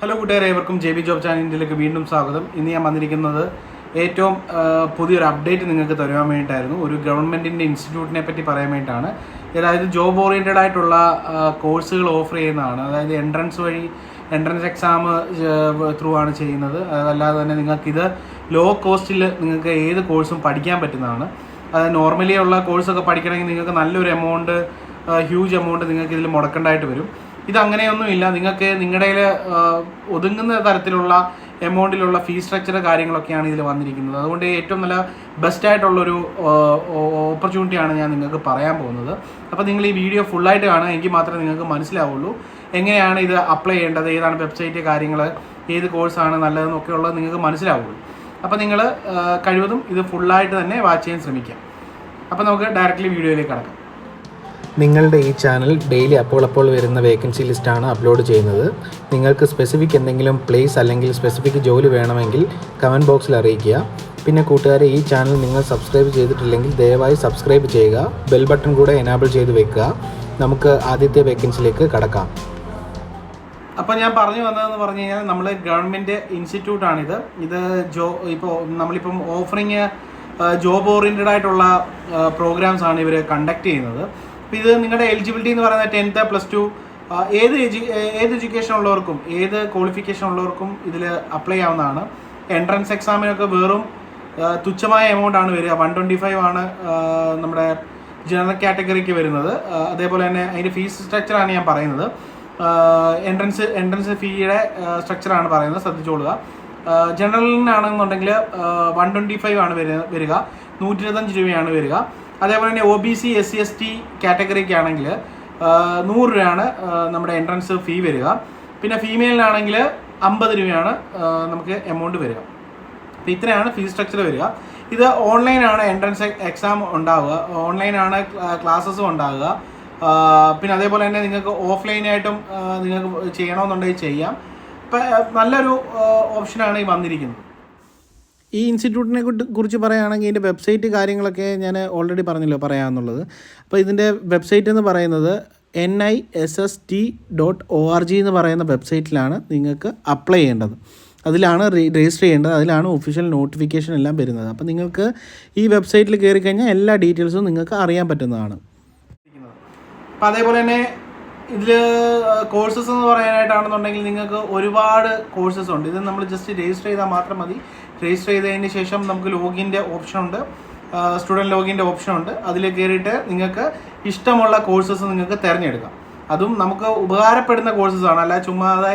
Hello കൂട്ടുകാരെ ഏവർക്കും J B job ചാനലിലേക്ക് വീണ്ടും സ്വാഗതം. ഇന്ന് ഞാൻ വന്നിരിക്കുന്നത് ഏറ്റവും പുതിയൊരു അപ്ഡേറ്റ് നിങ്ങൾക്ക് തരുവാൻ വേണ്ടിയിട്ടായിരുന്നു. ഒരു ഗവൺമെന്റിന്റെ ഇൻസ്റ്റിറ്റ്യൂട്ടിനെ പറ്റി പറയാൻ വേണ്ടിയിട്ടാണ്. അതായത് ജോബ് ഓറിയന്റഡ് ആയിട്ടുള്ള കോഴ്സുകൾ ഓഫർ ചെയ്യുന്നതാണ്. അതായത് എൻട്രൻസ് വഴി എൻട്രൻസ് എക്സാം ത്രൂ ആണ് ചെയ്യുന്നത്. അതല്ലാതെ തന്നെ നിങ്ങൾക്കിത് ലോ കോസ്റ്റിൽ നിങ്ങൾക്ക് ഏത് കോഴ്സും പഠിക്കാൻ പറ്റുന്നതാണ്. അതായത് നോർമലി ഉള്ള കോഴ്സൊക്കെ പഠിക്കണമെങ്കിൽ നിങ്ങൾക്ക് നല്ലൊരു എമൗണ്ട് ഹ്യൂജ് എമൗണ്ട് നിങ്ങൾക്ക് ഇതിൽ മുടക്കേണ്ടതായിട്ട് വരും. ഇത് അങ്ങനെയൊന്നുമില്ല നിങ്ങൾക്ക് നിങ്ങളുടെ ഒതുങ്ങുന്ന തരത്തിലുള്ള എമൗണ്ടിലുള്ള ഫീ സ്ട്രക്ചർ കാര്യങ്ങളൊക്കെയാണ് ഇതിൽ വന്നിരിക്കുന്നത്. അതുകൊണ്ട് ഏറ്റവും നല്ല ബെസ്റ്റ് ആയിട്ടുള്ളൊരു ഓപ്പർച്യൂണിറ്റിയാണ് ഞാൻ നിങ്ങൾക്ക് പറയാൻ പോകുന്നത്. അപ്പോൾ നിങ്ങൾ ഈ വീഡിയോ ഫുള്ളായിട്ട് കാണുക. എങ്കിൽ മാത്രമേ നിങ്ങൾക്ക് മനസ്സിലാവുള്ളൂ. എങ്ങനെയാണ് ഇത് അപ്ലൈ ചെയ്യേണ്ടത്? ഏതാണ് വെബ്സൈറ്റ് കാര്യങ്ങൾ ഏത് കോഴ്സാണ് നല്ലതെന്നൊക്കെ ഉള്ളത് നിങ്ങൾക്ക് മനസ്സിലാവുള്ളൂ. അപ്പോൾ നിങ്ങൾ കഴിവതും ഇത് ഫുള്ളായിട്ട് തന്നെ വാച്ച് ചെയ്യാൻ ശ്രമിക്കാം അപ്പോൾ നമുക്ക് ഡയറക്റ്റ്ലി വീഡിയോയിലേക്ക് കടക്കാം. നിങ്ങളുടെ ഈ ചാനൽ ഡെയിലി അപ്പോൾ അപ്പോൾ വരുന്ന വേക്കൻസി ലിസ്റ്റാണ് അപ്ലോഡ് ചെയ്യുന്നത്. നിങ്ങൾക്ക് സ്പെസിഫിക് എന്തെങ്കിലും പ്ലേസ് അല്ലെങ്കിൽ സ്പെസിഫിക് ജോലി വേണമെങ്കിൽ കമന്റ് ബോക്സിൽ അറിയിക്കുക. പിന്നെ കൂട്ടുകാരെ ഈ ചാനൽ നിങ്ങൾ സബ്സ്ക്രൈബ് ചെയ്തിട്ടില്ലെങ്കിൽ ദയവായി സബ്സ്ക്രൈബ് ചെയ്യുക. ബെൽ ബട്ടൺ കൂടെ എനാബിൾ ചെയ്ത് വെക്കുക. നമുക്ക് ആദ്യത്തെ വേക്കൻസിയിലേക്ക് കടക്കാം. അപ്പോൾ ഞാൻ പറഞ്ഞു വന്നതെന്ന് പറഞ്ഞു കഴിഞ്ഞാൽ നമ്മൾ ഗവൺമെന്റ് ഇൻസ്റ്റിറ്റ്യൂട്ടാണിത് ഇത് ജോ ഇപ്പോൾ നമ്മളിപ്പം ഓഫറിങ് ജോബ് ഓറിയന്റഡ് ആയിട്ടുള്ള പ്രോഗ്രാംസ് ആണ് ഇവർ കണ്ടക്ട് ചെയ്യുന്നത്. അപ്പോൾ ഇത് നിങ്ങളുടെ എലിജിബിലിറ്റി എന്ന് പറയുന്നത് ടെൻത്ത് പ്ലസ് ടു ഏത് എജു ഏത് എഡ്യൂക്കേഷൻ ഉള്ളവർക്കും ഏത് ക്വാളിഫിക്കേഷൻ ഉള്ളവർക്കും ഇതിൽ അപ്ലൈ ചെയ്യാവുന്നതാണ് എൻട്രൻസ് എക്സാമിനൊക്കെ വെറും തുച്ഛമായ എമൗണ്ട് ആണ് വരിക. വൺ ട്വന്റി ഫൈവ് ആണ് നമ്മുടെ ജനറൽ കാറ്റഗറിക്ക് വരുന്നത്. അതേപോലെ തന്നെ അതിന്റെ ഫീസ് സ്ട്രക്ചറാണ് ഞാൻ പറയുന്നത്. എൻട്രൻസ് എൻട്രൻസ് ഫീയുടെ സ്ട്രക്ചറാണ് പറയുന്നത്. ശ്രദ്ധിച്ചോളുക. ജനറലിനാണെന്നുണ്ടെങ്കിൽ വൺ ട്വന്റി ഫൈവ് ആണ് വരിക വരിക. നൂറ്റി ഇരുപത്തഞ്ച് രൂപയാണ് വരിക. അതേപോലെ തന്നെ O B C S C S T കാറ്റഗറിക്ക് ആണെങ്കിൽ നൂറ് രൂപയാണ് നമ്മുടെ എൻട്രൻസ് ഫീ വരിക. പിന്നെ ഫീമെയിലിനാണെങ്കിൽ അമ്പത് രൂപയാണ് നമുക്ക് എമൗണ്ട് വരിക. അപ്പോൾ ഇത്രയാണ് ഫീ സ്ട്രക്ചർ വരിക. ഇത് ഓൺലൈനാണ് എൻട്രൻസ് എക്സാം ഉണ്ടാവുക. ഓൺലൈനാണ് ക്ലാസ്സസും ഉണ്ടാവുക. പിന്നെ അതേപോലെ തന്നെ നിങ്ങൾക്ക് ഓഫ്ലൈനായിട്ടും നിങ്ങൾക്ക് ചെയ്യണമെന്നുണ്ടെങ്കിൽ ചെയ്യാം. ഇപ്പം നല്ലൊരു ഓപ്ഷനാണ് ഈ വന്നിരിക്കുന്നത്. ഈ ഇൻസ്റ്റിറ്റ്യൂട്ടിനെ കുറിച്ച് പറയുകയാണെങ്കിൽ ഇതിന്റെ വെബ്സൈറ്റ് കാര്യങ്ങളൊക്കെ ഞാൻ ഓൾറെഡി പറഞ്ഞല്ലോ പറയാമെന്നുള്ളത് അപ്പോൾ ഇതിന്റെ വെബ്സൈറ്റ് എന്ന് പറയുന്നത് N I S S T dot O R G എന്ന് പറയുന്ന വെബ്സൈറ്റിലാണ് നിങ്ങൾക്ക് അപ്ലൈ ചെയ്യേണ്ടത്. അതിലാണ് രജിസ്റ്റർ ചെയ്യേണ്ടത്. അതിലാണ് ഒഫീഷ്യൽ നോട്ടിഫിക്കേഷൻ എല്ലാം വരുന്നത്. അപ്പോൾ നിങ്ങൾക്ക് ഈ വെബ്സൈറ്റിൽ കയറി കഴിഞ്ഞാൽ എല്ലാ ഡീറ്റെയിൽസും നിങ്ങൾക്ക് അറിയാൻ പറ്റുന്നതാണ്. അപ്പോൾ അതേപോലെ തന്നെ ഇതിൽ കോഴ്സസ് എന്ന് പറയാനായിട്ടാണെന്നുണ്ടെങ്കിൽ നിങ്ങൾക്ക് ഒരുപാട് കോഴ്സസ് ഉണ്ട്. ഇത് നമ്മൾ ജസ്റ്റ് രജിസ്റ്റർ ചെയ്താൽ മാത്രം മതി. രജിസ്റ്റർ ചെയ്തതിന് ശേഷം നമുക്ക് ലോഗിന്റെ ഓപ്ഷൻ ഉണ്ട്. സ്റ്റുഡന്റ് ലോഗിന്റെ ഓപ്ഷൻ ഉണ്ട്. അതിൽ കയറിയിട്ട് നിങ്ങൾക്ക് ഇഷ്ടമുള്ള കോഴ്സസ് നിങ്ങൾക്ക് തിരഞ്ഞെടുക്കാം. അതും നമുക്ക് ഉപകാരപ്പെടുന്ന ആണ്. അല്ല ചുമ്മാതെ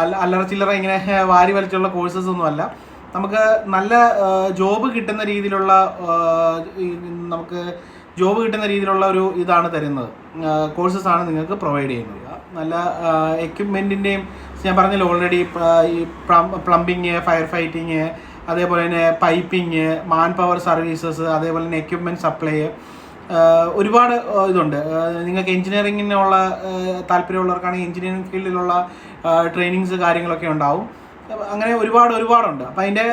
അല്ല അല്ലറ ചില്ലറ ഇങ്ങനെ വാരി വലിച്ചുള്ള കോഴ്സസ് ഒന്നുമല്ല നമുക്ക് നല്ല ജോബ് കിട്ടുന്ന രീതിയിലുള്ള നമുക്ക് ജോബ് കിട്ടുന്ന രീതിയിലുള്ള ഒരു ഇതാണ് തരുന്നത്. കോഴ്സസ് ആണ് നിങ്ങൾക്ക് പ്രൊവൈഡ് ചെയ്യുന്നത്. നല്ല എക്യുപ്മെന്റിന്റെയും ഞാൻ പറഞ്ഞല്ലോ ഓൾറെഡി ഈ പ്ലംബിങ് ഫയർ ഫൈറ്റിങ് അതേപോലെ തന്നെ പൈപ്പിങ് മാൻ പവർ സർവീസസ് അതേപോലെ തന്നെ എക്യുപ്മെന്റ് സപ്ലൈ ഒരുപാട് ഇതുണ്ട്. നിങ്ങൾക്ക് എഞ്ചിനീയറിങ്ങിനുള്ള താല്പര്യമുള്ളവർക്കാണെങ്കിൽ എഞ്ചിനീയറിംഗ് ഫീൽഡിലുള്ള ട്രെയിനിങ്സ് കാര്യങ്ങളൊക്കെ ഉണ്ടാവും. അങ്ങനെ ഒരുപാട് ഒരുപാടുണ്ട്. അപ്പോൾ അതിന്റെ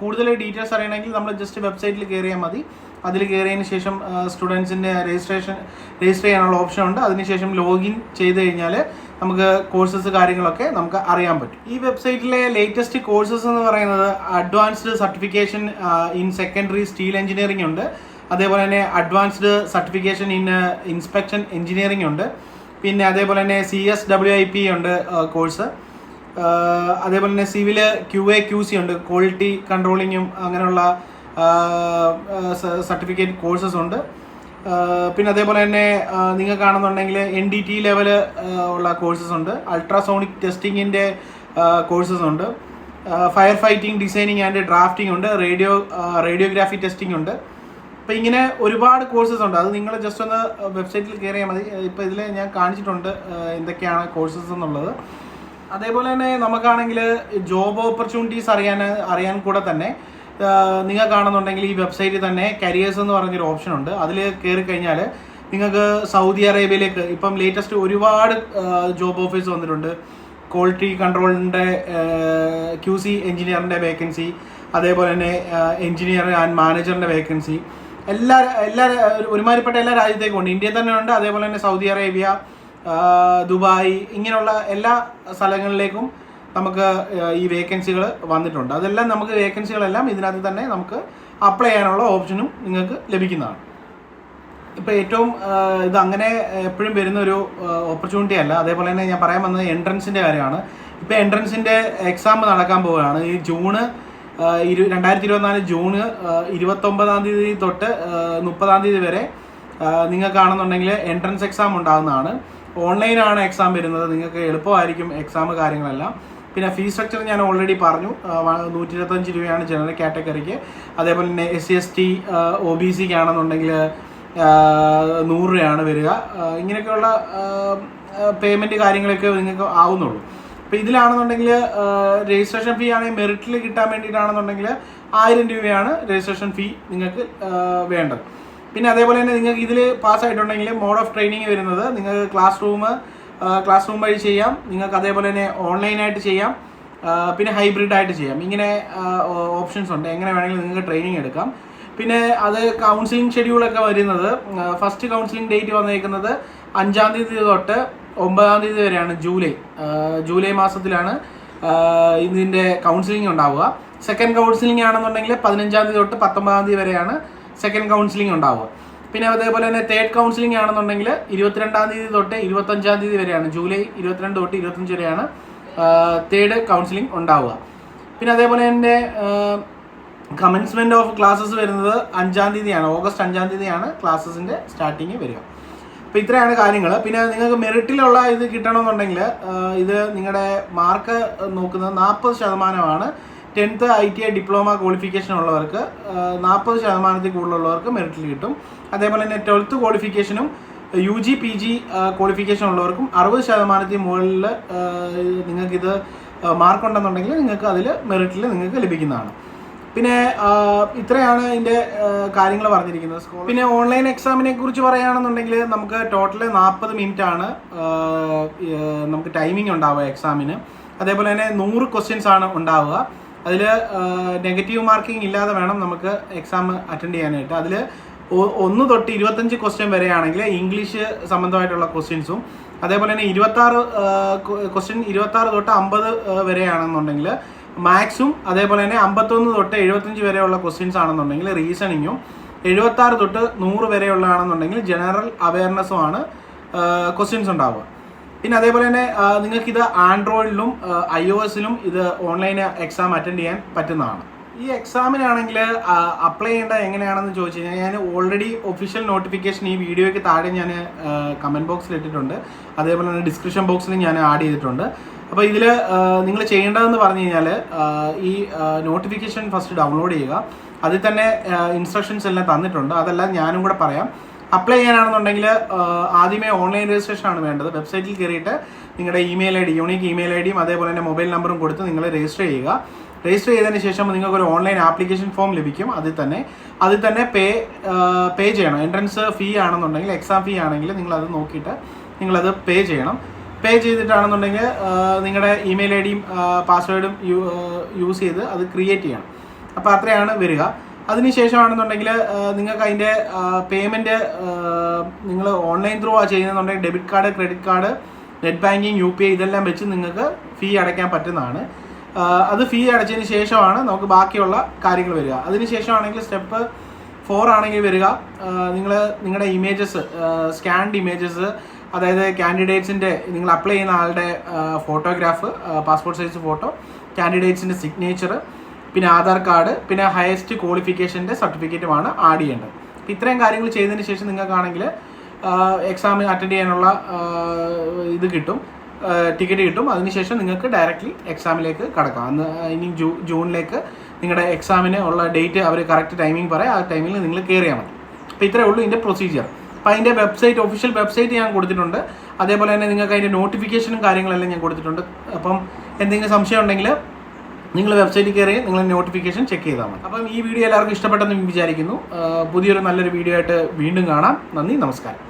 കൂടുതൽ ഡീറ്റെയിൽസ് അറിയണമെങ്കിൽ നമ്മൾ ജസ്റ്റ് വെബ്സൈറ്റിൽ കയറിയാൽ മതി. അതിൽ കയറിയതിന് ശേഷം സ്റ്റുഡൻസിന്റെ രജിസ്ട്രേഷൻ രജിസ്റ്റർ ചെയ്യാനുള്ള ഓപ്ഷൻ ഉണ്ട്. അതിനുശേഷം ലോഗിൻ ചെയ്ത് കഴിഞ്ഞാൽ നമുക്ക് കോഴ്സസ് കാര്യങ്ങളൊക്കെ നമുക്ക് അറിയാൻ പറ്റും. ഈ വെബ്സൈറ്റിലെ ലേറ്റസ്റ്റ് കോഴ്സസ് എന്ന് പറയുന്നത് advanced certification in secondary steel engineering ഉണ്ട്. അതേപോലെ തന്നെ advanced certification in inspection engineering ഉണ്ട്. പിന്നെ അതേപോലെ തന്നെ C S W I P ഉണ്ട് കോഴ്സ് അതേപോലെ തന്നെ civil Q A Q C ഉണ്ട് ക്വാളിറ്റി കൺട്രോളിങ്ങും അങ്ങനെയുള്ള സർട്ടിഫിക്കറ്റ് കോഴ്സസ് ഉണ്ട്. പിന്നെ അതേപോലെ തന്നെ നിങ്ങൾ കാണുന്നുണ്ടെങ്കിൽ എൻ ഡി ടി ലെവൽ ഉള്ള കോഴ്സസ് ഉണ്ട്. അൾട്രാസോണിക് ടെസ്റ്റിങ്ങിന്റെ കോഴ്സസ് ഉണ്ട്. Fire fighting designing and drafting ഉണ്ട്. റേഡിയോ റേഡിയോഗ്രാഫി ടെസ്റ്റിംഗ് ഉണ്ട്. അപ്പോൾ ഇങ്ങനെ ഒരുപാട് കോഴ്സസ് ഉണ്ട്. അത് നിങ്ങൾ ജസ്റ്റ് ഒന്ന് വെബ്സൈറ്റിൽ കയറിയാൽ മതി. ഇപ്പോൾ ഇതിൽ ഞാൻ കാണിച്ചിട്ടുണ്ട് എന്തൊക്കെയാണ് കോഴ്സസ് എന്നുള്ളത്. അതേപോലെ തന്നെ നമുക്കാണെങ്കിൽ ജോബ് ഓപ്പർച്യൂണിറ്റീസ് അറിയാൻ അറിയാൻ കൂടെ തന്നെ നിങ്ങൾക്കാണെന്നുണ്ടെങ്കിൽ ഈ വെബ്സൈറ്റിൽ തന്നെ കരിയേഴ്സ് എന്ന് പറഞ്ഞൊരു ഓപ്ഷൻ ഉണ്ട്. അതിൽ കയറി കഴിഞ്ഞാൽ നിങ്ങൾക്ക് സൗദി അറേബ്യയിലേക്ക് ഇപ്പം ലേറ്റസ്റ്റ് ഒരുപാട് ജോബ് ഓഫീസ് വന്നിട്ടുണ്ട്. ക്വാളിറ്റി കൺട്രോളിന്റെ ക്യു സി എഞ്ചിനീയറിന്റെ വേക്കൻസി അതേപോലെ തന്നെ എഞ്ചിനീയർ ആൻഡ് മാനേജറിന്റെ വേക്കൻസി എല്ലാ എല്ലാ ഒരുമാതിരിപ്പെട്ട എല്ലാ രാജ്യത്തേക്കും ഉണ്ട്. ഇന്ത്യയിൽ തന്നെ ഉണ്ട് അതേപോലെ തന്നെ സൗദി അറേബ്യ ദുബായ് ഇങ്ങനെയുള്ള എല്ലാ സ്ഥലങ്ങളിലേക്കും നമുക്ക് ഈ വേക്കൻസികൾ വന്നിട്ടുണ്ട്. അതെല്ലാം നമുക്ക് വേക്കൻസികളെല്ലാം ഇതിനകത്ത് തന്നെ നമുക്ക് അപ്ലൈ ചെയ്യാനുള്ള ഓപ്ഷനും നിങ്ങൾക്ക് ലഭിക്കുന്നതാണ്. ഇപ്പോൾ ഏറ്റവും ഇത് അങ്ങനെ എപ്പോഴും വരുന്ന ഒരു ഓപ്പർച്യൂണിറ്റി അല്ല. അതേപോലെ തന്നെ ഞാൻ പറയാൻ വന്നത് എൻട്രൻസിന്റെ കാര്യമാണ്. ഇപ്പോൾ എൻട്രൻസിന്റെ എക്സാം നടക്കാൻ പോവുകയാണ്. ഈ ജൂണ് ഇരു രണ്ടായിരത്തി ഇരുപത്തിനാല് ജൂണ് ഇരുപത്തൊമ്പതാം തീയതി തൊട്ട് മുപ്പതാം തീയതി വരെ നിങ്ങൾക്കാണെന്നുണ്ടെങ്കിൽ എൻട്രൻസ് എക്സാം ഉണ്ടാകുന്നതാണ്. ഓൺലൈനാണ് എക്സാം വരുന്നത്. നിങ്ങൾക്ക് എളുപ്പമായിരിക്കും എക്സാം കാര്യങ്ങളെല്ലാം. പിന്നെ ഫീസ് സ്ട്രക്ചർ ഞാൻ ഓൾറെഡി പറഞ്ഞു. നൂറ്റി ഇരുപത്തഞ്ച് രൂപയാണ് ജനറൽ കാറ്റഗറിക്ക് അതേപോലെ തന്നെ S C S T O B സിക്ക് ആണെന്നുണ്ടെങ്കിൽ നൂറ് രൂപയാണ് വരിക. ഇങ്ങനെയൊക്കെയുള്ള പേയ്മെന്റ് കാര്യങ്ങളൊക്കെ നിങ്ങൾക്ക് ആവുന്നുള്ളൂ. അപ്പോൾ ഇതിലാണെന്നുണ്ടെങ്കിൽ രജിസ്ട്രേഷൻ ഫീ ആണെങ്കിൽ മെറിറ്റിൽ കിട്ടാൻ വേണ്ടിയിട്ടാണെന്നുണ്ടെങ്കിൽ ആയിരം രൂപയാണ് രജിസ്ട്രേഷൻ ഫീ നിങ്ങൾക്ക് വേണ്ടത്. പിന്നെ അതേപോലെ തന്നെ നിങ്ങൾക്ക് ഇതിൽ പാസ്സായിട്ടുണ്ടെങ്കിൽ മോഡ് ഓഫ് ട്രെയിനിങ് വരുന്നത് നിങ്ങൾക്ക് ക്ലാസ് റൂം ക്ലാസ് റൂം വഴി ചെയ്യാം. നിങ്ങൾക്ക് അതേപോലെ തന്നെ ഓൺലൈനായിട്ട് ചെയ്യാം. പിന്നെ ഹൈബ്രിഡ് ആയിട്ട് ചെയ്യാം. ഇങ്ങനെ ഓപ്ഷൻസ് ഉണ്ട്. എങ്ങനെ വേണമെങ്കിലും നിങ്ങൾക്ക് ട്രെയിനിങ് എടുക്കാം. പിന്നെ അത് കൗൺസിലിംഗ് ഷെഡ്യൂളൊക്കെ വരുന്നത് ഫസ്റ്റ് കൗൺസിലിംഗ് ഡേറ്റ് വന്നേക്കുന്നത് അഞ്ചാം തീയതി തൊട്ട് ഒമ്പതാം തീയതി വരെയാണ് ജൂലൈ. ജൂലൈ മാസത്തിലാണ് ഇതിന്റെ കൗൺസിലിംഗ് ഉണ്ടാവുക. സെക്കൻഡ് കൗൺസിലിംഗ് ആണെന്നുണ്ടെങ്കിൽ പതിനഞ്ചാം തീയതി തൊട്ട് പത്തൊമ്പതാം തീയതി വരെയാണ് സെക്കൻഡ് കൗൺസിലിംഗ് ഉണ്ടാവുക. പിന്നെ അതേപോലെ തന്നെ തേർഡ് കൗൺസിലിംഗ് ആണെന്നുണ്ടെങ്കിൽ ഇരുപത്തിരണ്ടാം തീയതി തൊട്ട് ഇരുപത്തഞ്ചാം തീയതി വരെയാണ് ജൂലൈ ഇരുപത്തിരണ്ട് തൊട്ട് ഇരുപത്തഞ്ച് വരെയാണ് തേർഡ് കൗൺസിലിംഗ് ഉണ്ടാവുക. പിന്നെ അതേപോലെ തന്നെ കമൻസ്മെന്റ് ഓഫ് ക്ലാസ്സസ് വരുന്നത് അഞ്ചാം തീയതിയാണ് ഓഗസ്റ്റ് അഞ്ചാം തീയതിയാണ് ക്ലാസ്സസിന്റെ സ്റ്റാർട്ടിങ് വരിക. അപ്പോൾ ഇത്രയാണ് കാര്യങ്ങൾ. പിന്നെ നിങ്ങൾക്ക് മെറിറ്റിലുള്ള ഇത് കിട്ടണമെന്നുണ്ടെങ്കിൽ ഇത് നിങ്ങളുടെ മാർക്ക് നോക്കുന്നത് നാൽപ്പത് ശതമാനമാണ്. Tenth I T I diploma qualification ഉള്ളവർക്ക് നാൽപ്പത് ശതമാനത്തിൽ കൂടുതലുള്ളവർക്ക് മെറിറ്റിൽ കിട്ടും. അതേപോലെ തന്നെ twelfth ക്വാളിഫിക്കേഷനും U G P G qualification ഉള്ളവർക്കും അറുപത് ശതമാനത്തിൽ മുകളിൽ നിങ്ങൾക്കിത് മാർക്കുണ്ടെന്നുണ്ടെങ്കിൽ നിങ്ങൾക്ക് അതിൽ മെറിറ്റിൽ നിങ്ങൾക്ക് ലഭിക്കുന്നതാണ്. പിന്നെ ഇത്രയാണ് ഇതിന്റെ കാര്യങ്ങൾ പറഞ്ഞിരിക്കുന്നത്. സ്കൂൾ പിന്നെ ഓൺലൈൻ എക്സാമിനെ കുറിച്ച് പറയുകയാണെന്നുണ്ടെങ്കിൽ നമുക്ക് ടോട്ടൽ നാൽപ്പത് മിനിറ്റ് ആണ് നമുക്ക് ടൈമിംഗ് ഉണ്ടാവുക എക്സാമിന് അതേപോലെ തന്നെ നൂറ് ക്വസ്റ്റ്യൻസ് ആണ് ഉണ്ടാവുക. അതിൽ നെഗറ്റീവ് മാർക്കിംഗ് ഇല്ലാതെ വേണം നമുക്ക് എക്സാം അറ്റൻഡ് ചെയ്യാനായിട്ട്. അതിൽ ഒന്ന് തൊട്ട് ഇരുപത്തഞ്ച് ക്വസ്റ്റ്യൻ വരെയാണെങ്കിൽ ഇംഗ്ലീഷ് സംബന്ധമായിട്ടുള്ള ക്വസ്റ്റ്യൻസും അതേപോലെ തന്നെ ഇരുപത്താറ് ക്വസ്റ്റ്യൻ ഇരുപത്താറ് തൊട്ട് അമ്പത് വരെയാണെന്നുണ്ടെങ്കിൽ മാത്സും അതേപോലെ തന്നെ അമ്പത്തൊന്ന് തൊട്ട് എഴുപത്തഞ്ച് വരെയുള്ള ക്വസ്റ്റ്യൻസ് ആണെന്നുണ്ടെങ്കിൽ റീസണിങ്ങും എഴുപത്താറ് തൊട്ട് നൂറ് വരെയുള്ളതാണെന്നുണ്ടെങ്കിൽ ജനറൽ അവയർനെസ്സുമാണ് ക്വസ്റ്റ്യൻസ് ഉണ്ടാവുക. പിന്നെ അതേപോലെ തന്നെ നിങ്ങൾക്ക് ഇത് ആൻഡ്രോയിഡിലും ഐ ഒ എസിലും ഇത് ഓൺലൈൻ എക്സാം അറ്റൻഡ് ചെയ്യാൻ പറ്റുന്നതാണ്. ഈ എക്സാമിനാണെങ്കിൽ അപ്ലൈ ചെയ്യേണ്ടത് എങ്ങനെയാണെന്ന് ചോദിച്ചു കഴിഞ്ഞാൽ ഞാൻ ഓൾറെഡി ഒഫീഷ്യൽ നോട്ടിഫിക്കേഷൻ ഈ വീഡിയോയ്ക്ക് താഴെ ഞാൻ കമന്റ് ബോക്സിൽ ഇട്ടിട്ടുണ്ട്. അതേപോലെ തന്നെ ഡിസ്ക്രിപ്ഷൻ ബോക്സിൽ ഞാൻ ആഡ് ചെയ്തിട്ടുണ്ട്. അപ്പോൾ ഇതിൽ നിങ്ങൾ ചെയ്യേണ്ടതെന്ന് പറഞ്ഞു കഴിഞ്ഞാൽ ഈ നോട്ടിഫിക്കേഷൻ ഫസ്റ്റ് ഡൗൺലോഡ് ചെയ്യുക. അതിൽ തന്നെ ഇൻസ്ട്രക്ഷൻസ് എല്ലാം തന്നിട്ടുണ്ട്. അതെല്ലാം ഞാനും കൂടെ പറയാം. അപ്ലൈ ചെയ്യാനാണെന്നുണ്ടെങ്കിൽ ആദ്യമേ ഓൺലൈൻ രജിസ്ട്രേഷൻ ആണ് വേണ്ടത്. വെബ്സൈറ്റിൽ കയറിയിട്ട് നിങ്ങളുടെ email I D unique email I ഡിയും അതേപോലെ തന്നെ മൊബൈൽ നമ്പറും കൊടുത്ത് നിങ്ങൾ രജിസ്റ്റർ ചെയ്യുക. രജിസ്റ്റർ ചെയ്തതിന് ശേഷം നിങ്ങൾക്ക് ഒരു ഓൺലൈൻ ആപ്ലിക്കേഷൻ ഫോം ലഭിക്കും. അതിൽ തന്നെ അതിൽ തന്നെ പേ പേ ചെയ്യണം. എൻട്രൻസ് ഫീ ആണെന്നുണ്ടെങ്കിൽ എക്സാം ഫീ ആണെങ്കിൽ നിങ്ങൾ അത് നോക്കിയിട്ട് നിങ്ങളത് പേ ചെയ്യണം. പേ ചെയ്തിട്ടാണെന്നുണ്ടെങ്കിൽ നിങ്ങളുടെ ഇമെയിൽ ഐ ഡിയും പാസ്വേഡും യൂസ് ചെയ്ത് അത് ക്രിയേറ്റ് ചെയ്യണം. അപ്പോൾ അത്രയാണ് വരിക. അതിനുശേഷമാണെന്നുണ്ടെങ്കിൽ നിങ്ങൾക്ക് അതിന്റെ പേയ്മെന്റ് നിങ്ങൾ ഓൺലൈൻ ത്രൂ ആ ചെയ്യുന്നുണ്ടെങ്കിൽ debit card credit card net banking U P I ഇതെല്ലാം വെച്ച് നിങ്ങൾക്ക് ഫീ അടയ്ക്കാൻ പറ്റുന്നതാണ്. അത് ഫീ അടച്ചതിന് ശേഷമാണ് നമുക്ക് ബാക്കിയുള്ള കാര്യങ്ങൾ വരിക. അതിനുശേഷമാണെങ്കിൽ സ്റ്റെപ്പ് ഫോർ ആണെങ്കിൽ വരിക. നിങ്ങൾ നിങ്ങളുടെ ഇമേജസ് സ്കാൻഡ് ഇമേജസ് അതായത് കാൻഡിഡേറ്റ്സിന്റെ നിങ്ങൾ അപ്ലൈ ചെയ്യുന്ന ആളുടെ ഫോട്ടോഗ്രാഫ് പാസ്പോർട്ട് സൈസ് ഫോട്ടോ കാൻഡിഡേറ്റ്സിന്റെ സിഗ്നേച്ചർ പിന്നെ ആധാർ കാർഡ് പിന്നെ ഹയസ്റ്റ് ക്വാളിഫിക്കേഷന്റെ സർട്ടിഫിക്കറ്റുമാണ് ആഡ് ചെയ്യേണ്ടത്. അപ്പോൾ ഇത്രയും കാര്യങ്ങൾ ചെയ്തതിന് ശേഷം നിങ്ങൾക്കാണെങ്കിൽ എക്സാം അറ്റൻഡ് ചെയ്യാനുള്ള ഇത് കിട്ടും ടിക്കറ്റ് കിട്ടും. അതിനുശേഷം നിങ്ങൾക്ക് ഡയറക്റ്റ്ലി എക്സാമിലേക്ക് കടക്കാം. അന്ന് ഇനി ജൂ ജൂണിലേക്ക് നിങ്ങളുടെ എക്സാമിന് ഉള്ള ഡേറ്റ് അവർ കറക്റ്റ് ടൈമിംഗ് പറയാം. ആ ടൈമിൽ നിങ്ങൾ കയറിയാൽ മതി. അപ്പോൾ ഇത്രയേ ഉള്ളൂ ഇതിന്റെ പ്രൊസീജിയർ അപ്പോൾ അതിന്റെ വെബ്സൈറ്റ് ഒഫീഷ്യൽ വെബ്സൈറ്റ് ഞാൻ കൊടുത്തിട്ടുണ്ട്. അതേപോലെ തന്നെ നിങ്ങൾക്ക് അതിന്റെ നോട്ടിഫിക്കേഷനും കാര്യങ്ങളെല്ലാം ഞാൻ കൊടുത്തിട്ടുണ്ട്. അപ്പം എന്തെങ്കിലും സംശയം ഉണ്ടെങ്കിൽ നിങ്ങൾ വെബ്സൈറ്റിൽ കയറി നിങ്ങൾ നോട്ടിഫിക്കേഷൻ ചെക്ക് ചെയ്താൽ മതി. അപ്പം ഈ വീഡിയോ എല്ലാവർക്കും ഇഷ്ടപ്പെട്ടെന്ന് വിചാരിക്കുന്നു. പുതിയൊരു നല്ലൊരു വീഡിയോ ആയിട്ട് വീണ്ടും കാണാം. നന്ദി നമസ്കാരം.